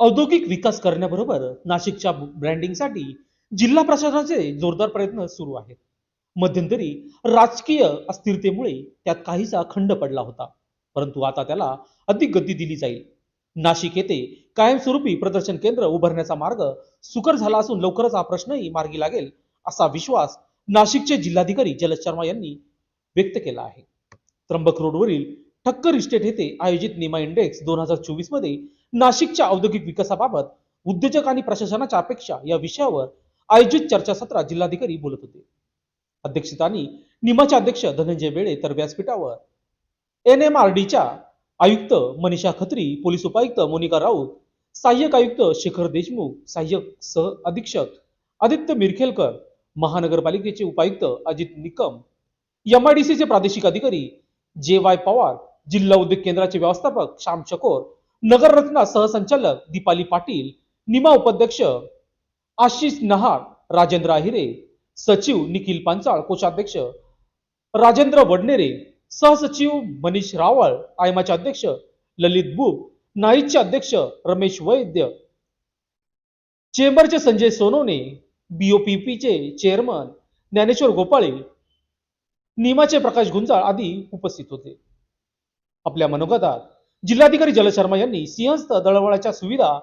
औद्योगिक विकास करण्याबरोबर नाशिकच्या ब्रँडिंगसाठी जिल्हा प्रशासनाचे जोरदार प्रयत्न सुरू आहेत. मध्यंतरी राजकीय अस्थिरतेमुळे त्यात काहीसा खंड पडला होता परंतु आता त्याला अधिक गती दिली जाईल. नाशिक येथे कायमस्वरूपी प्रदर्शन केंद्र उभारण्याचा मार्ग सुकर झाला असून लवकरच हा प्रश्नही मार्गी लागेल असा विश्वास नाशिकचे जिल्हाधिकारी जलद शर्मा यांनी व्यक्त केला आहे. त्र्यंबक रोडवरील ठक्कर इस्टेट येथे आयोजित निमा इंडेक्स दोन हजार चोवीसमध्ये नाशिकच्या औद्योगिक विकासाबाबत उद्योजक आणि प्रशासनाच्या अपेक्षा या विषयावर आयोजित चर्चासत्रात जिल्हाधिकारी बोलत होते. अध्यक्षतानी निमाचे अध्यक्ष धनंजय बेळे तर व्यासपीठावर एन एम आर डीच्या आयुक्त मनीषा खत्री पोलीस उपायुक्त मोनिका राऊत सहाय्यक आयुक्त शेखर देशमुख सहाय्यक सह अधीक्षक आदित्य मिरखेलकर महानगरपालिकेचे उपायुक्त अजित निकम एमआयडीसीचे प्रादेशिक अधिकारी जे वाय पवार जिल्हा उद्योग केंद्राचे व्यवस्थापक श्याम शकोर नगररत्ना सहसंचालक दीपाली पाटील निमा उपाध्यक्ष आशिष नहाड राजेंद्र आहिरे सचिव निखिल पांचाळ कोषाध्यक्ष राजेंद्र वडनेरे सहसचिव मनीष रावळ आयमाचे अध्यक्ष ललित बुब नाईचे अध्यक्ष रमेश वैद्य चेंबरचे संजय सोनवणे बीओपीपीचे चेअरमन ज्ञानेश्वर गोपाळे निमाचे प्रकाश गुंजाळ आदी उपस्थित होते. आपल्या मनोगतात जिल्हाधिकारी जलशर्मा यांनी सिंहस्थ दळवळाच्या सुविधा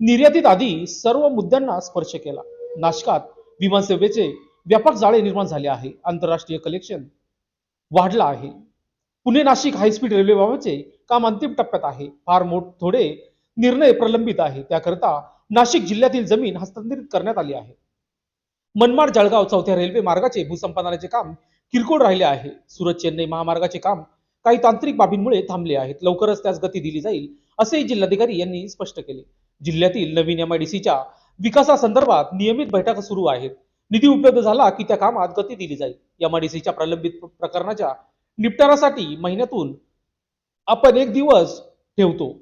निर्यातीत आदी सर्व मुद्द्यांना स्पर्श केला. नाशकात विमानसेवेचे व्यापक जाळे निर्माण झाले आहे. आंतरराष्ट्रीय कलेक्शन वाढला आहे. पुणे नाशिक हायस्पीड रेल्वेबाबतचे काम अंतिम टप्प्यात आहे. फार मोठ थोडे निर्णय प्रलंबित आहे. त्याकरता नाशिक जिल्ह्यातील जमीन हस्तांतरित करण्यात आली आहे. मनमाड जळगाव चौथ्या रेल्वे मार्गाचे भूसंपादनाचे काम किरकोळ राहिले आहे. सुरत चेन्नई महामार्गाचे काम काही तांत्रिक बाबींमुळे थांबले आहेत. लवकरच त्यास गती दिली जाईल असेही जिल्हाधिकारी यांनी स्पष्ट केले. जिल्ह्यातील नवीन एमआयडीसीच्या विकासासंदर्भात नियमित बैठका सुरू आहेत. निधी उपलब्ध झाला की त्या कामात गती दिली जाईल. एमआयडीसीच्या प्रलंबित प्रकरणाच्या निपटारासाठी महिन्यातून आपण एक दिवस ठेवतो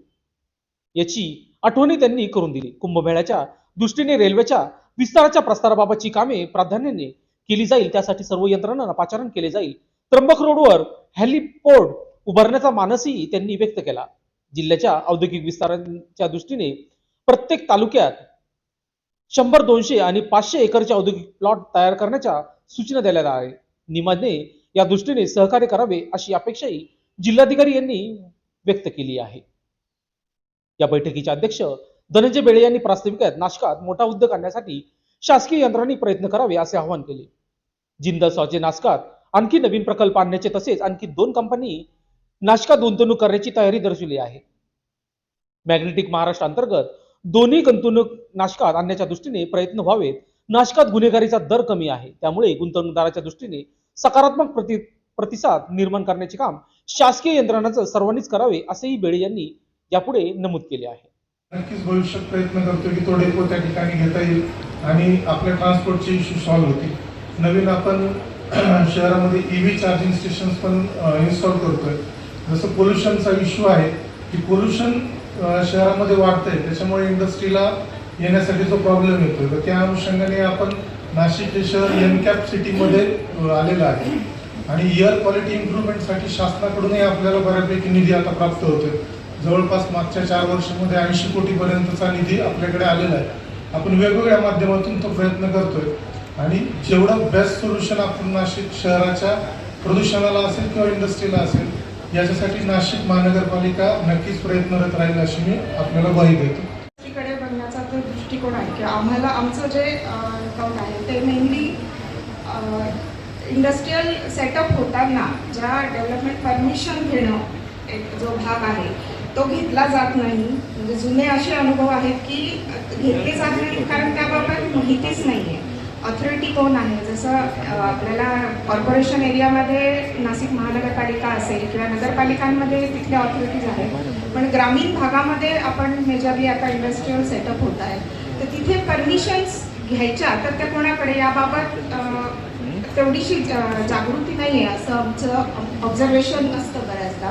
याची आठवणी त्यांनी करून दिली. कुंभमेळ्याच्या दृष्टीने रेल्वेच्या विस्ताराच्या प्रस्ताराबाबतची कामे प्राधान्याने केली जाईल. त्यासाठी सर्व यंत्रणांना पाचारण केले जाईल. त्र्यंबक रोडवर हॅलिपोर्ट उभारण्याचा मानसही त्यांनी व्यक्त केला. जिल्ह्याच्या औद्योगिक विस्ताराच्या दृष्टीने प्रत्येक तालुक्यात शंभर दोनशे आणि पाचशे एकरचे औद्योगिक प्लॉट तयार करण्याच्या सूचना देण्यात आहे निमाने या दृष्टीने सहकार्य करावे अशी अपेक्षाही जिल्हाधिकारी यांनी व्यक्त केली आहे. या बैठकीचे अध्यक्ष धनंजय बेळे यांनी प्रास्ताविकात नाशकात मोठा उद्योग आणण्यासाठी शासकीय यंत्रणांनी प्रयत्न करावे असे आवाहन केले. जिंदसॉचे नाशकात आणखी नवीन प्रकल्प आणण्याचे तसेच आणखी दोन कंपनी नाशकात गुंतवणूक करण्याची तयारी दर्शवली आहे. मॅग्नेटिक महाराष्ट्र अंतर्गत दोन्ही गुंतवणूक नाशकात आणण्याच्या दृष्टीने प्रयत्न व्हावेत. नाशकात गुन्हेगारीचा दर कमी आहे. त्यामुळे गुंतवणूकदाराच्या दृष्टीने सकारात्मक प्रति प्रतिसाद निर्माण करण्याचे काम शासकीय यंत्रणाचं सर्वांनीच करावे असेही बेळे यांनी यापुढे नमूद केले आहे. नक्कीच भविष्यात प्रयत्न करतो की तो डेपो त्या ठिकाणी घेता येईल आणि आपल्या ट्रान्सपोर्टचे इश्यू सॉल्व्ह होतील. नवीन आपण शहरामध्ये ईव्ही चार्जिंग स्टेशन्स पण इन्स्टॉल करतोय. जसं पोल्युशनचा इश्यू आहे की पोल्युशन शहरामध्ये वाढतंय त्याच्यामुळे इंडस्ट्रीला येण्यासाठी जो प्रॉब्लेम येतोय. तर त्या अनुषंगाने आपण नाशिक हे शहर एनकॅप सिटीमध्ये आलेलं आहे. आणि एअर क्वालिटी इम्प्रुव्हमेंटसाठी शासनाकडूनही आपल्याला बऱ्यापैकी निधी आता प्राप्त होतोय. जवळपास मागच्या चार वर्षामध्ये ऐंशी कोटीपर्यंतचा निधी आपल्याकडे आलेला आहे. आपण वेगवेगळ्या माध्यमातून तो प्रयत्न करतोय. आणि जेवढं बेस्ट सोल्युशन आपण नाशिक शहराच्या प्रदूषणाला असेल किंवा इंडस्ट्रीला असेल याच्यासाठी नाशिक महानगरपालिका नक्कीच प्रयत्नरत राहील अशी मी आपल्याला ग्वाही देतो. दुसरीकडे बघण्याचा जो दृष्टिकोन आहे की आम्हाला आमचं जे अकाउंट आहे ते मेनली इंडस्ट्रीयल सेटअप होताना ज्या डेव्हलपमेंट परमिशन घेणं एक जो भाग आहे तो घेतला जात नाही. म्हणजे जुने असे अनुभव आहेत की घेतले जात नाही कारण त्याबाबत माहितीच नाही आहे ऑथॉरिटी कोण आहे? जसं आपल्याला कॉर्पोरेशन एरियामध्ये नाशिक महानगरपालिका असेल किंवा नगरपालिकांमध्ये तिथल्या ऑथॉरिटीज आहेत. पण ग्रामीण भागामध्ये आपण मेजरली आता इंडस्ट्रीयल सेटअप होत आहे तर तिथे परमिशन्स घ्यायच्या तर त्या कोणाकडे? याबाबत तेवढीशी जागृती नाही आहे असं आमचं ऑब्झर्वेशन असतं बऱ्याचदा.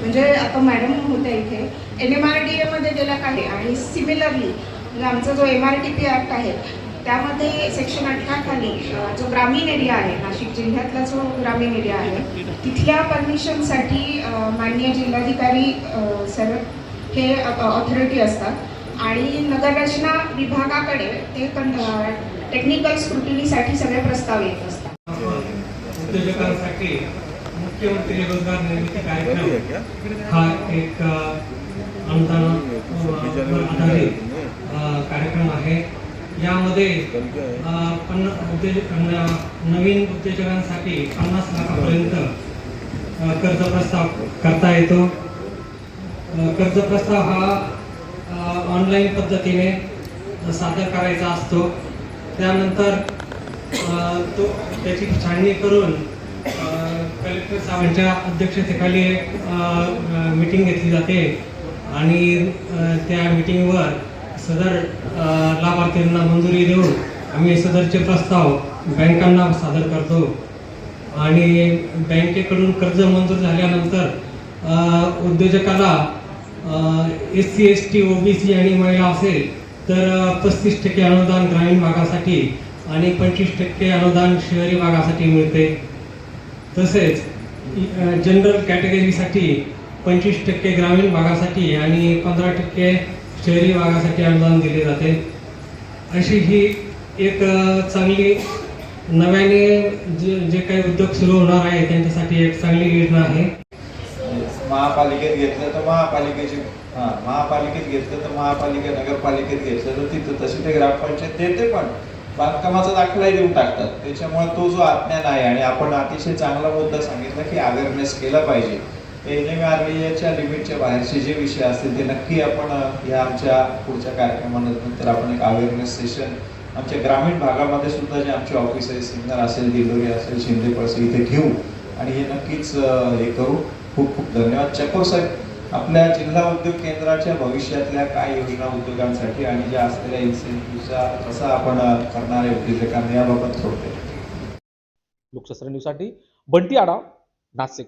म्हणजे आता मॅडम होत्या इथे. एन एम आर डी एमध्ये गेल्या काही. आणि सिमिलरली म्हणजे आमचा जो M R T P act आहे त्यामध्ये सेक्शन अठरा खाली जो ग्रामीण एरिया आहे नाशिक जिल्ह्यातला जो ग्रामीण एरिया आहे तिथल्या परमिशनसाठी माननीय जिल्हाधिकारी सर हे ऑथॉरिटी असतात. आणि नगररचना विभागाकडे ते टेक्निकल स्क्रुटिनीसाठी सगळे प्रस्ताव येत असतात. उद्योजकांसाठी मुख्यमंत्री रोजगार निर्मिती कार्यक्रम हा एक आधारित कार्यक्रम आहे. यामध्ये पन्ना उद्योजक नवीन उद्योजकांसाठी पन्नास लाखापर्यंत कर्ज प्रस्ताव करता येतो. कर्ज प्रस्ताव हा ऑनलाईन पद्धतीने सादर करायचा असतो. त्यानंतर तो त्याची छाननी करून कलेक्टर साहेबांच्या अध्यक्षतेखाली मीटिंग घेतली जाते. आणि त्या मीटिंगवर सदर लाभार्थ्यांना लाभार्थींना मंजुरी देऊन आम्ही सदरचे प्रस्ताव बँकांना सादर करतो. आणि बँकेकडून कर्ज मंजूर झाल्यानंतर उद्योजकाला S C S T OBC आणि महिला असेल तर पस्तीस टक्के अनुदान ग्रामीण भागासाठी आणि पंचवीस टक्के अनुदान शहरी भागासाठी मिळते. तसेच जनरल कॅटेगरीसाठी पंचवीस टक्के ग्रामीण भागासाठी आणि पंधरा टक्के शहरी भागासाठी अनुदान दिले जाते. अशी ही एक चांगली नव्याने जे जे काही उद्योग सुरू होणार आहे त्यांच्यासाठी एक चांगली योजना आहे. महापालिकेत घेतलं तर महापालिकेची हा महापालिकेत घेतलं तर महापालिका नगरपालिकेत घेतलं तर तिथं तशी ते ग्रामपंचायत देते पण बांधकामाचा दाखलाही देऊन टाकतात. त्याच्यामुळे तो जो अज्ञान आहे आणि आपण अतिशय चांगला मुद्दा सांगितला की अवेअरनेस केला पाहिजे. एन एम आर च्या लिमिटच्या बाहेरचे जे विषय असतील ते नक्की आपण या आमच्या पुढच्या कार्यक्रमानंतर आपण एक अवेअरनेस सेशन आमच्या ग्रामीण भागामध्ये सुद्धा जे आमचे ऑफिस आहे सिन्नर असेल दिलोरी असेल शिंदे पळसे इथे घेऊ आणि हे नक्कीच हे करू. खूप खूप धन्यवाद. चकोर साहेब आपल्या जिल्हा उद्योग केंद्राच्या भविष्यातल्या काय योजना उद्योगांसाठी आणि ज्या असलेल्या इन्सेंटिव्हचा कसा आपण करणार आहे उद्योजकांना याबाबत थोडते लोकशास्त्र न्यूजसाठी बंटी आडा नाशिक.